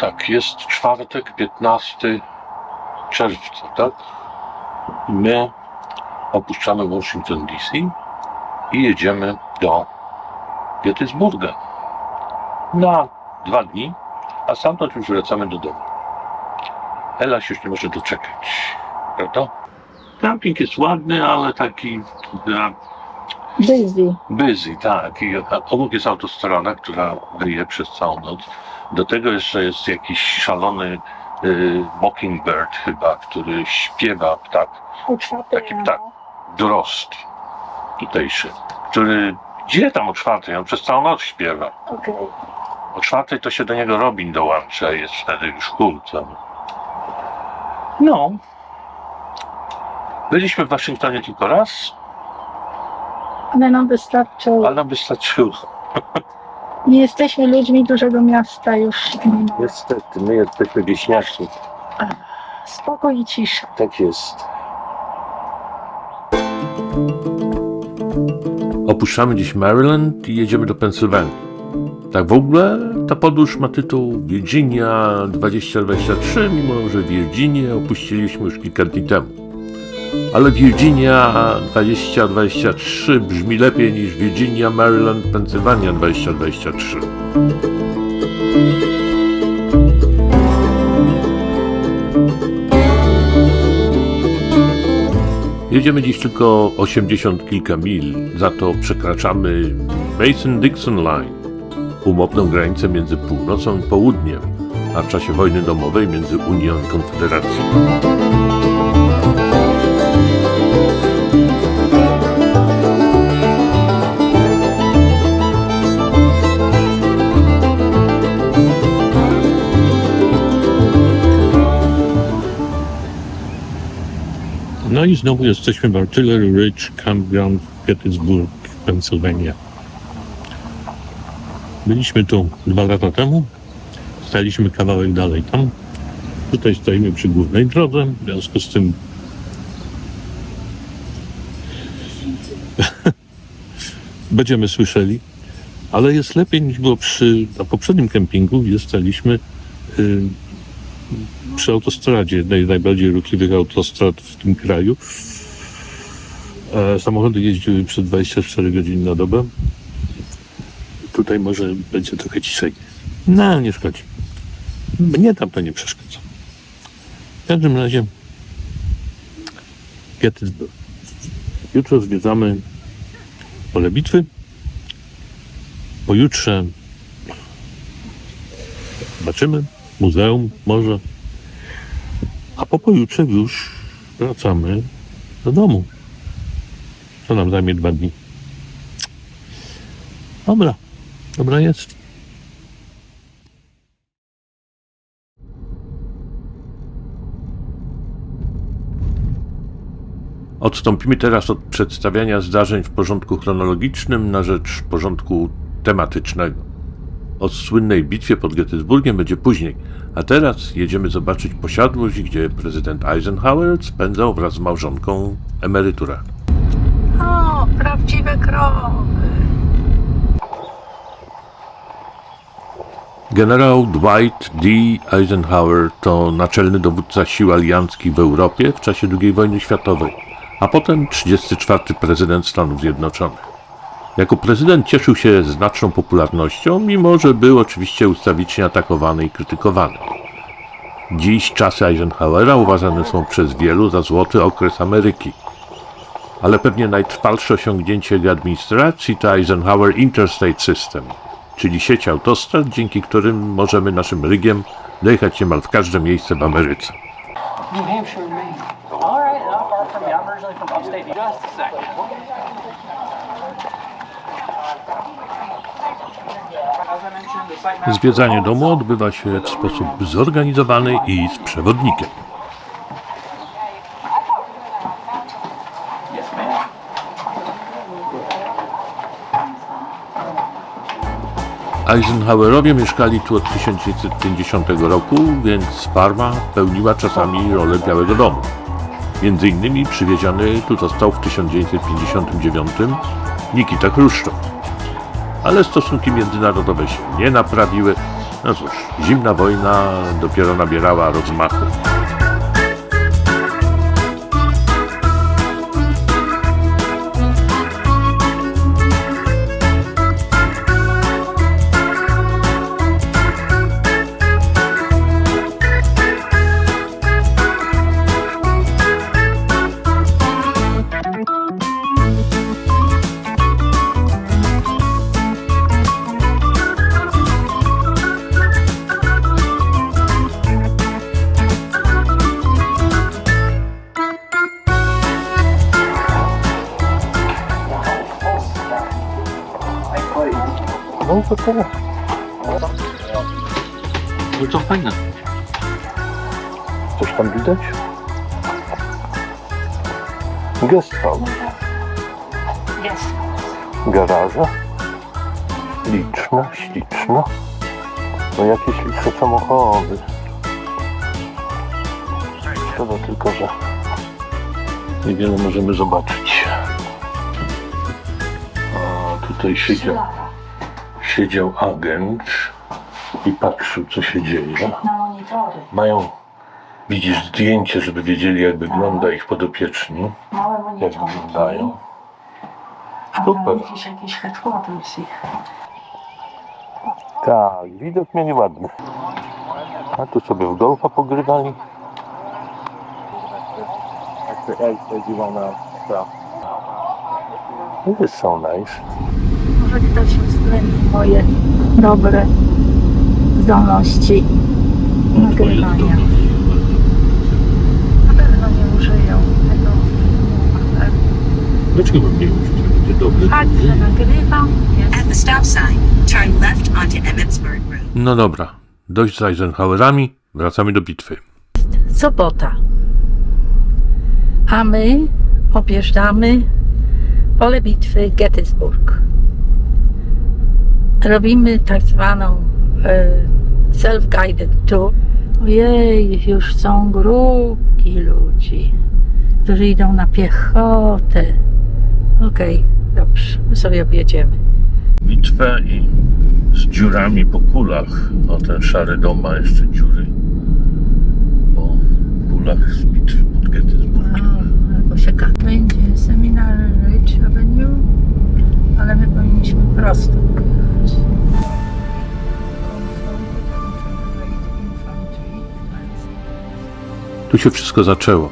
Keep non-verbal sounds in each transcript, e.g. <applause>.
tak, jest czwartek, 15 czerwca, tak? My opuszczamy Washington DC i jedziemy do Gettysburga na dwa dni, a stamtąd już wracamy do domu. Ela się już nie może doczekać, prawda? Camping jest ładny, ale taki e, Busy. busy, tak. I obok jest autostrada, która wyje przez całą noc. Do tego jeszcze jest jakiś szalony y, mockingbird chyba, który śpiewa ptak, O czwartej Taki rano. ptak. drost tutejszy, który gdzie tam o czwartej? On przez całą noc śpiewa. Okej. O czwartej to się do niego Robin dołącza, jest wtedy już chór cały. No. Byliśmy w Waszyngtonie tylko raz, Ale nam wystarczyło. ale nam wystarczyło. <laughs> Nie jesteśmy ludźmi dużego miasta już. Niestety, my jesteśmy wieśniacy. Spokój i cisza. Tak jest. Opuszczamy dziś Maryland i jedziemy do Pensylwanii. Tak w ogóle ta podróż ma tytuł Virginia 2023, mimo że Virginię opuściliśmy już kilka dni temu. Ale Virginia 2023 brzmi lepiej niż Virginia, Maryland, Pensylwania 2023. Jedziemy dziś tylko 80 kilka mil, za to przekraczamy Mason-Dixon Line, umowną granicę między północą i południem, a w czasie wojny domowej między Unią i Konfederacją. No i znowu jesteśmy w Artillery Ridge Campground w Gettysburg, Pennsylvania. Byliśmy tu dwa lata temu. Staliśmy kawałek dalej tam. Tutaj stoimy przy głównej drodze, w związku z tym <laughs> będziemy słyszeli, ale jest lepiej niż było przy na poprzednim kempingu, gdzie staliśmy y, przy autostradzie, jednej z najbardziej ruchliwych autostrad w tym kraju. E, samochody jeździły przez 24 godziny na dobę. Tutaj może będzie trochę ciszej. No, nie szkodzi. Mnie tam to nie przeszkadza. W każdym razie Gettysburg. Jutro zwiedzamy pole bitwy. Pojutrze zobaczymy muzeum może. A po pojutrze już wracamy do domu. To nam zajmie dwa dni. Dobra, dobra jest. Odstąpimy teraz od przedstawiania zdarzeń w porządku chronologicznym na rzecz porządku tematycznego. O słynnej bitwie pod Gettysburgiem będzie później, a teraz jedziemy zobaczyć posiadłość, gdzie prezydent Eisenhower spędzał wraz z małżonką emeryturę. O, prawdziwe krowy. Generał Dwight D. Eisenhower to naczelny dowódca sił alianckich w Europie w czasie II wojny światowej, a potem 34. prezydent Stanów Zjednoczonych. Jako prezydent cieszył się znaczną popularnością, mimo że był oczywiście ustawicznie atakowany i krytykowany. Dziś czasy Eisenhowera uważane są przez wielu za złoty okres Ameryki. Ale pewnie najtrwalsze osiągnięcie jego administracji to Eisenhower Interstate System, czyli sieć autostrad, dzięki którym możemy naszym rygiem dojechać niemal w każde miejsce w Ameryce. New Hampshire, Maine. All right, not far from me. I'm originally from upstate. Just a second. As I mentioned, the site map- Zwiedzanie domu odbywa się w sposób zorganizowany i z przewodnikiem. Eisenhowerowie mieszkali tu od 1950 roku, więc farma pełniła czasami rolę Białego Domu. Między innymi przywieziony tu został w 1959 Nikita Chruszczow. Ale stosunki międzynarodowe się nie naprawiły No cóż, zimna wojna dopiero nabierała rozmachu. No to tyle. No to fajne. Coś tam widać? Guest house. Jest. Garaże. Liczne, śliczne. No jakieś liczne samochody. Szkoda tylko, że niewiele możemy zobaczyć. A tutaj siedział, siedział agent i patrzył co się dzieje. Na monitory. Mają, widzisz, zdjęcie, żeby wiedzieli jak wygląda ich podopieczni, Małe jak monitory. wyglądają. A Super. tam widzisz jakieś headquarters ich. Tak, widok mieli ładny. A tu sobie w golfa pogrywali. This is so nice. Może ktoś uwzględni moje dobre zdolności nagrywania. Na pewno nie użyją tego filmu, ale Dlaczego mam nie użyć? Będzie dobry. fakt, że nagrywam At jest the stop sign, turn left onto Emmetsburg Road. No dobra, dość z Eisenhowerami, wracamy do bitwy. sobota. A my objeżdżamy pole bitwy Gettysburg. Robimy tak zwaną e, self-guided tour. Ojej, już są grupki ludzi, którzy idą na piechotę. Okej, dobrze, my sobie objedziemy. Bitwę i z dziurami po kulach. O, ten szary dom ma jeszcze dziury po kulach z bitwy pod Gettysburgiem. Albo się będzie Seminary Ridge Avenue, ale my powinniśmy prosto Tu się wszystko zaczęło.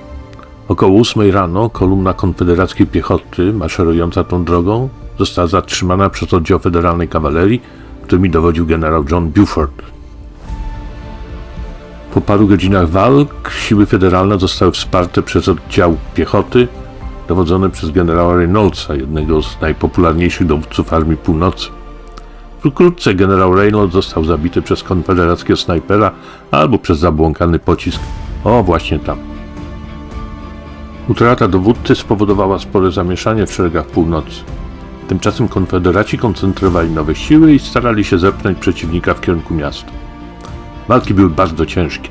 Około 8 rano kolumna konfederackiej piechoty maszerująca tą drogą została zatrzymana przez oddział federalnej kawalerii, którymi dowodził generał John Buford. Po paru godzinach walk siły federalne zostały wsparte przez oddział piechoty dowodzony przez generała Reynoldsa, jednego z najpopularniejszych dowódców Armii Północy. Wkrótce generał Reynolds został zabity przez konfederackiego snajpera albo przez zabłąkany pocisk. O, właśnie tam. Utrata dowódcy spowodowała spore zamieszanie w szeregach północy. Tymczasem konfederaci koncentrowali nowe siły i starali się zepchnąć przeciwnika w kierunku miasta. Walki były bardzo ciężkie.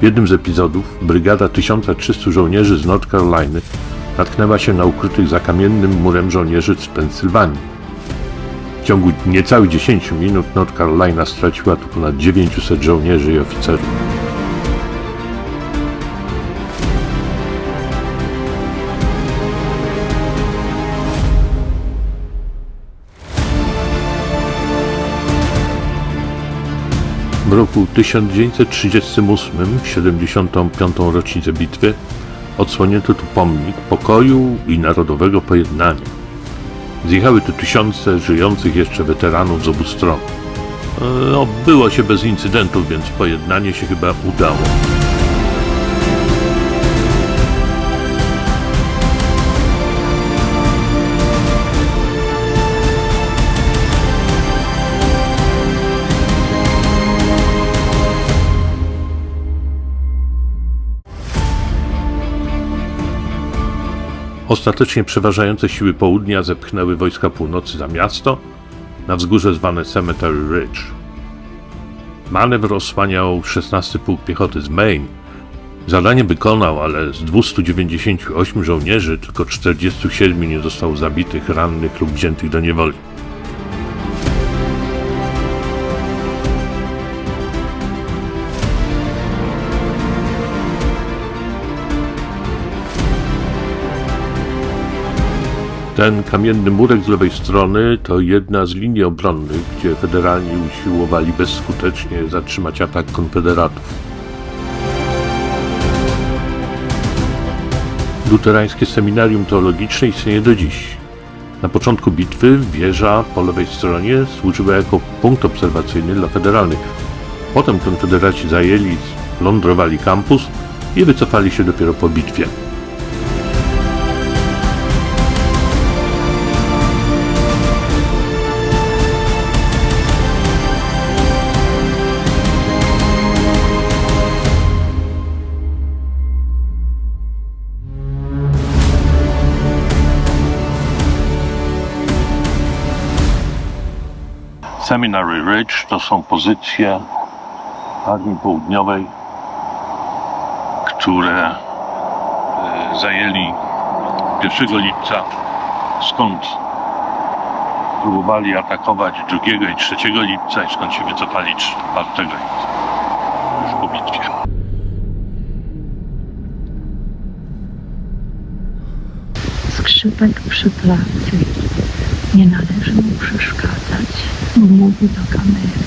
W jednym z epizodów brygada 1300 żołnierzy z North Caroliny natknęła się na ukrytych za kamiennym murem żołnierzy z Pensylwanii. W ciągu niecałych 10 minut North Carolina straciła tu ponad 900 żołnierzy i oficerów. Roku 1938, w 75. rocznicę bitwy, odsłonięto tu pomnik pokoju i narodowego pojednania. Zjechały tu tysiące żyjących jeszcze weteranów z obu stron. E, No, było się bez incydentów, więc pojednanie się chyba udało. Ostatecznie przeważające siły południa zepchnęły wojska północy za miasto na wzgórze zwane Cemetery Ridge. Manewr osłaniał 16 Pułk Piechoty z Maine. Zadanie wykonał, ale z 298 żołnierzy tylko 47 nie zostało zabitych, rannych lub wziętych do niewoli. Ten kamienny murek z lewej strony to jedna z linii obronnych, gdzie federalni usiłowali bezskutecznie zatrzymać atak konfederatów. Luterańskie seminarium teologiczne istnieje do dziś. Na początku bitwy wieża po lewej stronie służyła jako punkt obserwacyjny dla federalnych. Potem konfederaci zajęli, splądrowali kampus i wycofali się dopiero po bitwie. Seminary Ridge to są pozycje Armii Południowej, które e, zajęli 1 lipca, skąd próbowali atakować 2 i 3 lipca i skąd się wycofali 4 lipca, już po bitwie. Skrzypek przy pracy. Nie należy mu przeszkadzać, mówi do kamery.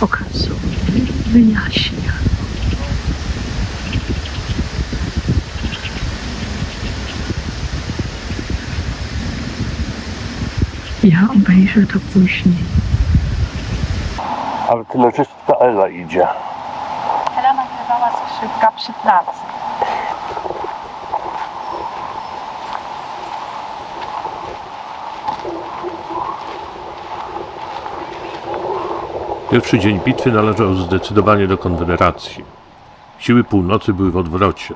Pokazuje wyjaśnia. Ja obejrzę to później. Artylerzystka Ela idzie. Ela nagrywała skrzypka przy pracy. Pierwszy dzień bitwy należał zdecydowanie do Konfederacji. Siły północy były w odwrocie.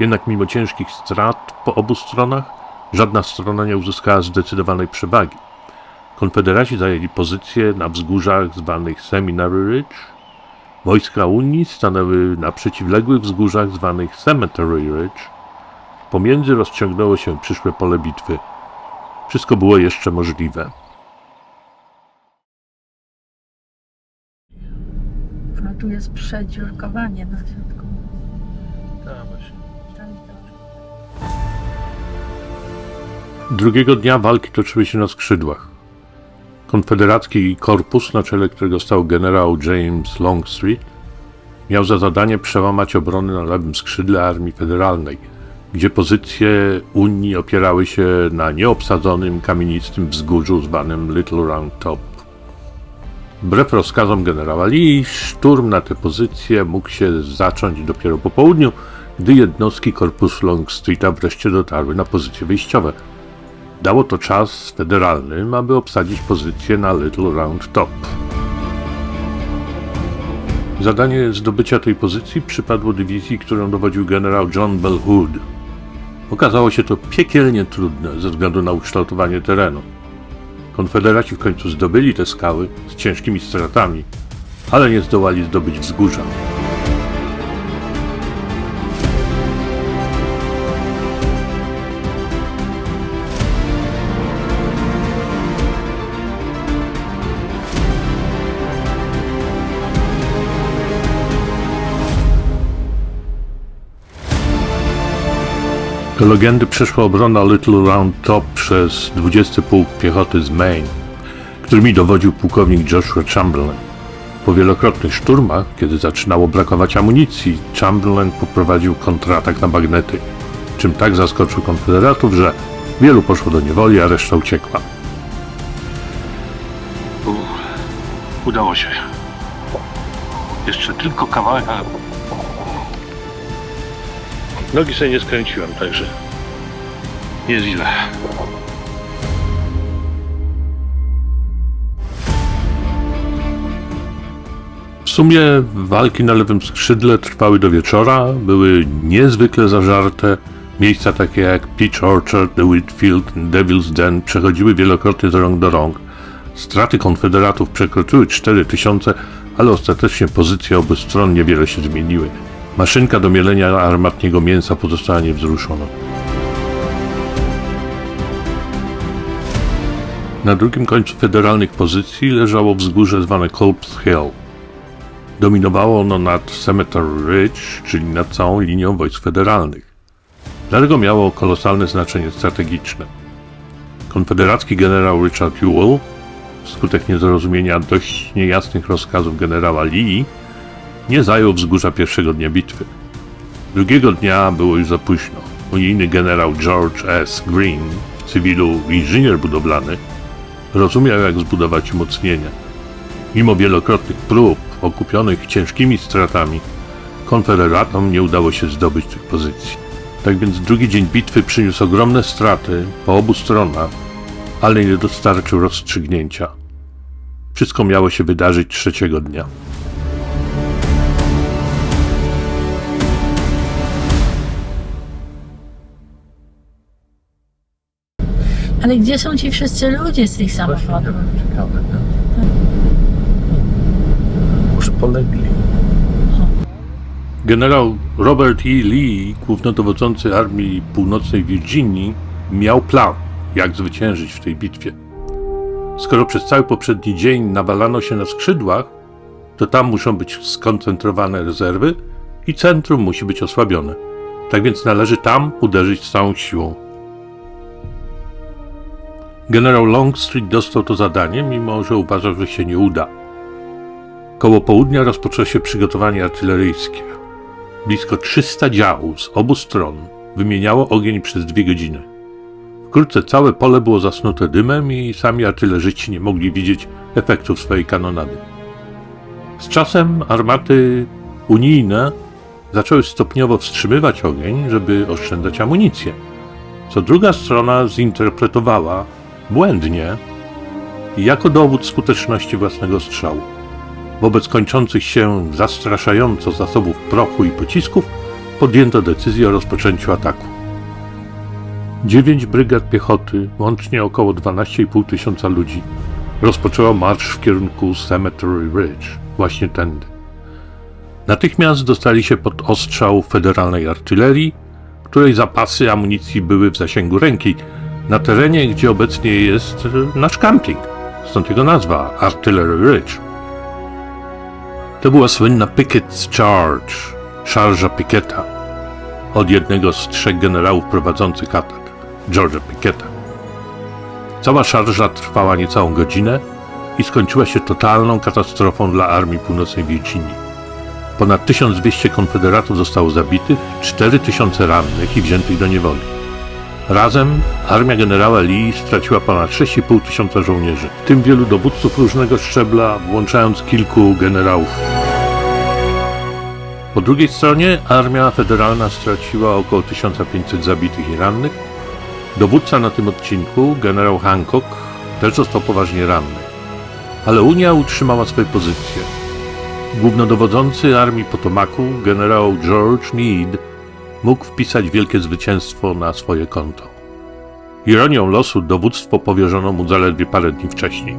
Jednak mimo ciężkich strat po obu stronach, żadna strona nie uzyskała zdecydowanej przewagi. Konfederaci zajęli pozycje na wzgórzach zwanych Seminary Ridge. Wojska Unii stanęły na przeciwległych wzgórzach zwanych Cemetery Ridge. Pomiędzy rozciągnęło się przyszłe pole bitwy. Wszystko było jeszcze możliwe. Tu jest przedziurkowanie na środku. Tam to- Drugiego dnia walki toczyły się na skrzydłach. Konfederacki korpus, na czele którego stał generał James Longstreet, miał za zadanie przełamać obrony na lewym skrzydle Armii Federalnej, gdzie pozycje Unii opierały się na nieobsadzonym kamienistym wzgórzu zwanym Little Round Top. Wbrew rozkazom generała Lee, szturm na te pozycje mógł się zacząć dopiero po południu, gdy jednostki korpusu Longstreeta wreszcie dotarły na pozycje wyjściowe. Dało to czas federalnym, aby obsadzić pozycję na Little Round Top. Zadanie zdobycia tej pozycji przypadło dywizji, którą dowodził generał John Bell Hood. Okazało się to piekielnie trudne ze względu na ukształtowanie terenu. Konfederaci w końcu zdobyli te skały z ciężkimi stratami, ale nie zdołali zdobyć wzgórza. Do legendy przeszła obrona Little Round Top przez 20 Pułk Piechoty z Maine, którymi dowodził pułkownik Joshua Chamberlain. Po wielokrotnych szturmach, kiedy zaczynało brakować amunicji, Chamberlain poprowadził kontratak na bagnety, czym tak zaskoczył konfederatów, że wielu poszło do niewoli, a reszta uciekła. udało się. Jeszcze tylko kawałek, a Nogi sobie nie skręciłem, także jest źle. W sumie walki na lewym skrzydle trwały do wieczora, były niezwykle zażarte. Miejsca takie jak Peach Orchard, The Whitfield, Devil's Den przechodziły wielokrotnie z rąk do rąk. Straty konfederatów przekroczyły 4000, ale ostatecznie pozycje obu stron niewiele się zmieniły. Maszynka do mielenia armatniego mięsa pozostała niewzruszona. Na drugim końcu federalnych pozycji leżało wzgórze zwane Culp's Hill. Dominowało ono nad Cemetery Ridge, czyli nad całą linią wojsk federalnych. dlatego miało kolosalne znaczenie strategiczne. Konfederacki generał Richard Ewell, wskutek niezrozumienia dość niejasnych rozkazów generała Lee, nie zajął wzgórza pierwszego dnia bitwy. Drugiego dnia było już za późno. Unijny generał George S. Green, cywilu inżynier budowlany, rozumiał jak zbudować umocnienia. Mimo wielokrotnych prób, okupionych ciężkimi stratami, konfederatom nie udało się zdobyć tych pozycji. Tak więc drugi dzień bitwy przyniósł ogromne straty po obu stronach, ale nie dostarczył rozstrzygnięcia. Wszystko miało się wydarzyć trzeciego dnia. Ale gdzie są ci wszyscy ludzie z tych samochodów? Ciekawe, nie? Może polegli. Generał Robert E. Lee, głównodowodzący Armii Północnej Virginii, miał plan, jak zwyciężyć w tej bitwie. Skoro przez cały poprzedni dzień nawalano się na skrzydłach, to tam muszą być skoncentrowane rezerwy i centrum musi być osłabione. Tak więc należy tam uderzyć z całą siłą. Generał Longstreet dostał to zadanie, mimo że uważał, że się nie uda. Koło południa rozpoczęło się przygotowanie artyleryjskie. Blisko 300 działów z obu stron wymieniało ogień przez dwie godziny. Wkrótce całe pole było zasnute dymem i sami artylerzyści nie mogli widzieć efektów swojej kanonady. Z czasem armaty unijne zaczęły stopniowo wstrzymywać ogień, żeby oszczędzać amunicję, co druga strona zinterpretowała błędnie jako dowód skuteczności własnego strzału. Wobec kończących się zastraszająco zasobów prochu i pocisków podjęto decyzję o rozpoczęciu ataku. Dziewięć brygad piechoty, łącznie około 12,5 tysiąca ludzi, rozpoczęło marsz w kierunku Cemetery Ridge, właśnie tędy. Natychmiast dostali się pod ostrzał federalnej artylerii, której zapasy amunicji były w zasięgu ręki, na terenie, gdzie obecnie jest e, nasz camping. Stąd jego nazwa Artillery Ridge. To była słynna Pickett's Charge, szarża Picketta, od jednego z trzech generałów prowadzących atak, George'a Picketta. Cała szarża trwała niecałą godzinę i skończyła się totalną katastrofą dla Armii Północnej Virginii. Ponad 1200 konfederatów zostało zabitych, 4000 rannych i wziętych do niewoli. Razem armia generała Lee straciła ponad 6,5 tysiąca żołnierzy, w tym wielu dowódców różnego szczebla, włączając kilku generałów. Po drugiej stronie armia federalna straciła około 1500 zabitych i rannych. Dowódca na tym odcinku, generał Hancock, też został poważnie ranny. Ale Unia utrzymała swoje pozycje. Głównodowodzący armii Potomaku, generał George Meade, mógł wpisać wielkie zwycięstwo na swoje konto. Ironią losu dowództwo powierzono mu zaledwie parę dni wcześniej.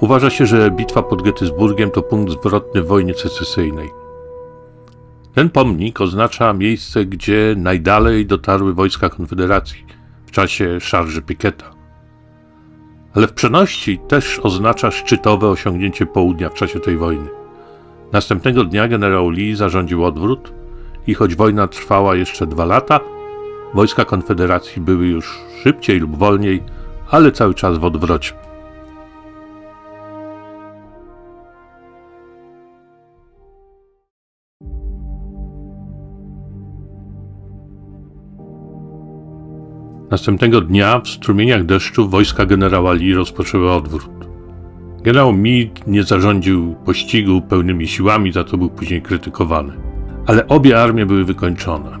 Uważa się, że bitwa pod Gettysburgiem to punkt zwrotny w wojnie secesyjnej. Ten pomnik oznacza miejsce, gdzie najdalej dotarły wojska Konfederacji w czasie szarży Picketta. Ale w przenośni też oznacza szczytowe osiągnięcie południa w czasie tej wojny. Następnego dnia generał Lee zarządził odwrót i choć wojna trwała jeszcze dwa lata, wojska Konfederacji były już szybciej lub wolniej, ale cały czas w odwrocie. Następnego dnia w strumieniach deszczu wojska generała Lee rozpoczęły odwrót. Generał Meade nie zarządził pościgu pełnymi siłami, za co był później krytykowany. Ale obie armie były wykończone.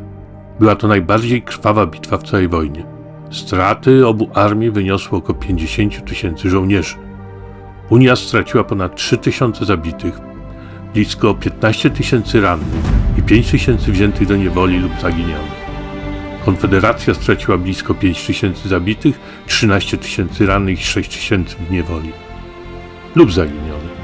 Była to najbardziej krwawa bitwa w całej wojnie. Straty obu armii wyniosły około 50 tysięcy żołnierzy. Unia straciła ponad 3 tysiące zabitych, blisko 15 tysięcy rannych i 5 tysięcy wziętych do niewoli lub zaginionych. Konfederacja straciła blisko 5 tysięcy zabitych, 13 tysięcy rannych i 6 tysięcy w niewoli lub zaginionych.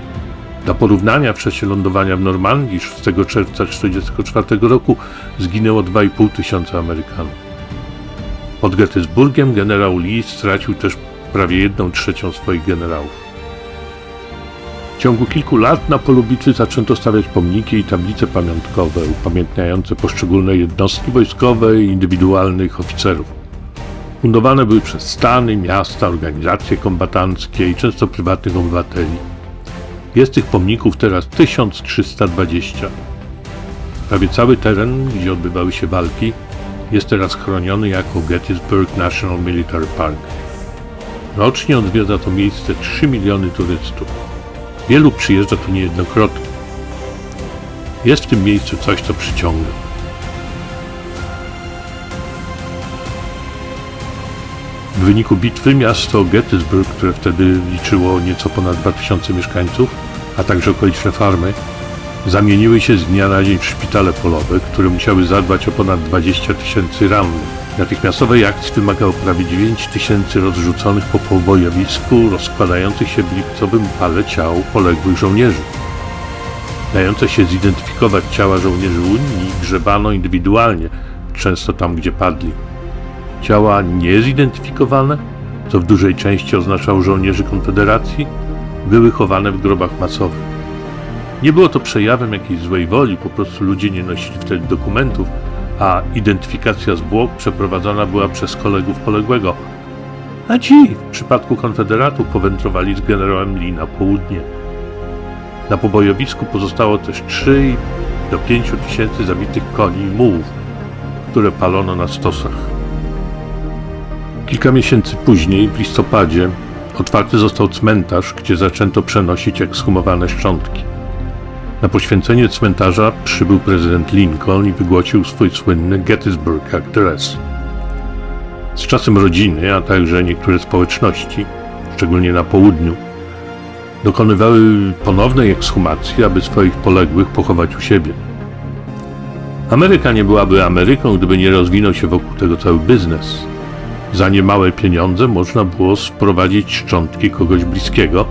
Dla porównania w czasie lądowania w Normandii 6 czerwca 1944 roku zginęło 2,5 tysiąca Amerykanów. Pod Gettysburgiem generał Lee stracił też prawie 1 trzecią swoich generałów. W ciągu kilku lat na Polubicy zaczęto stawiać pomniki i tablice pamiątkowe upamiętniające poszczególne jednostki wojskowe i indywidualnych oficerów. Fundowane były przez stany, miasta, organizacje kombatanckie i często prywatnych obywateli. Jest tych pomników teraz 1320. Prawie cały teren, gdzie odbywały się walki, jest teraz chroniony jako Gettysburg National Military Park. Rocznie odwiedza to miejsce 3 miliony turystów. Wielu przyjeżdża tu niejednokrotnie. Jest w tym miejscu coś, co przyciąga. W wyniku bitwy miasto Gettysburg, które wtedy liczyło nieco ponad 2000 mieszkańców, a także okoliczne farmy, zamieniły się z dnia na dzień w szpitale polowe, które musiały zadbać o ponad 20 tysięcy rannych. Natychmiastowej akcji wymagało prawie 9 tysięcy rozrzuconych po pobojowisku, rozkładających się w lipcowym pale ciał poległych żołnierzy. Dające się zidentyfikować ciała żołnierzy Unii grzebano indywidualnie, często tam, gdzie padli. Ciała niezidentyfikowane, co w dużej części oznaczało żołnierzy Konfederacji, były chowane w grobach masowych. Nie było to przejawem jakiejś złej woli, po prostu ludzie nie nosili wtedy dokumentów, a identyfikacja zwłok przeprowadzana była przez kolegów poległego, a ci w przypadku konfederatów powędrowali z generałem Lee na południe. Na pobojowisku pozostało też 3 do 5 tysięcy zabitych koni i mułów, które palono na stosach. Kilka miesięcy później, w listopadzie, otwarty został cmentarz, gdzie zaczęto przenosić ekshumowane szczątki. Na poświęcenie cmentarza przybył prezydent Lincoln i wygłosił swój słynny Gettysburg Address. Z czasem rodziny, a także niektóre społeczności, szczególnie na południu, dokonywały ponownej ekshumacji, aby swoich poległych pochować u siebie. Ameryka nie byłaby Ameryką, gdyby nie rozwinął się wokół tego cały biznes. Za niemałe pieniądze można było sprowadzić szczątki kogoś bliskiego,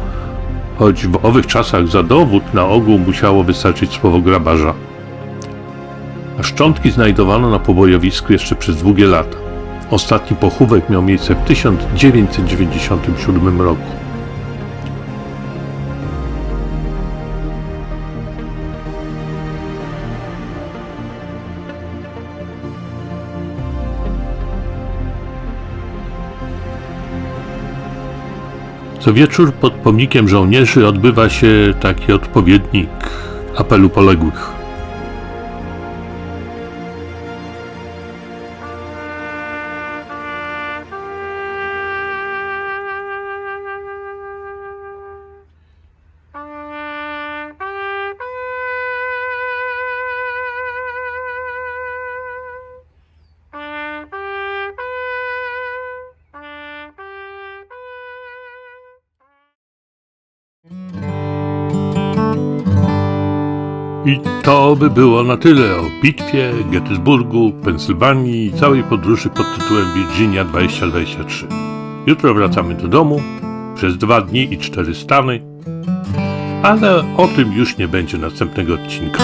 choć w owych czasach za dowód na ogół musiało wystarczyć słowo grabarza. A szczątki znajdowano na pobojowisku jeszcze przez długie lata. Ostatni pochówek miał miejsce w 1997 roku. Co wieczór pod pomnikiem żołnierzy odbywa się taki odpowiednik apelu poległych. I to by było na tyle o bitwie, Gettysburgu, Pensylwanii i całej podróży pod tytułem Virginia 2023. Jutro wracamy do domu przez dwa dni i cztery stany, ale o tym już nie będzie następnego odcinka.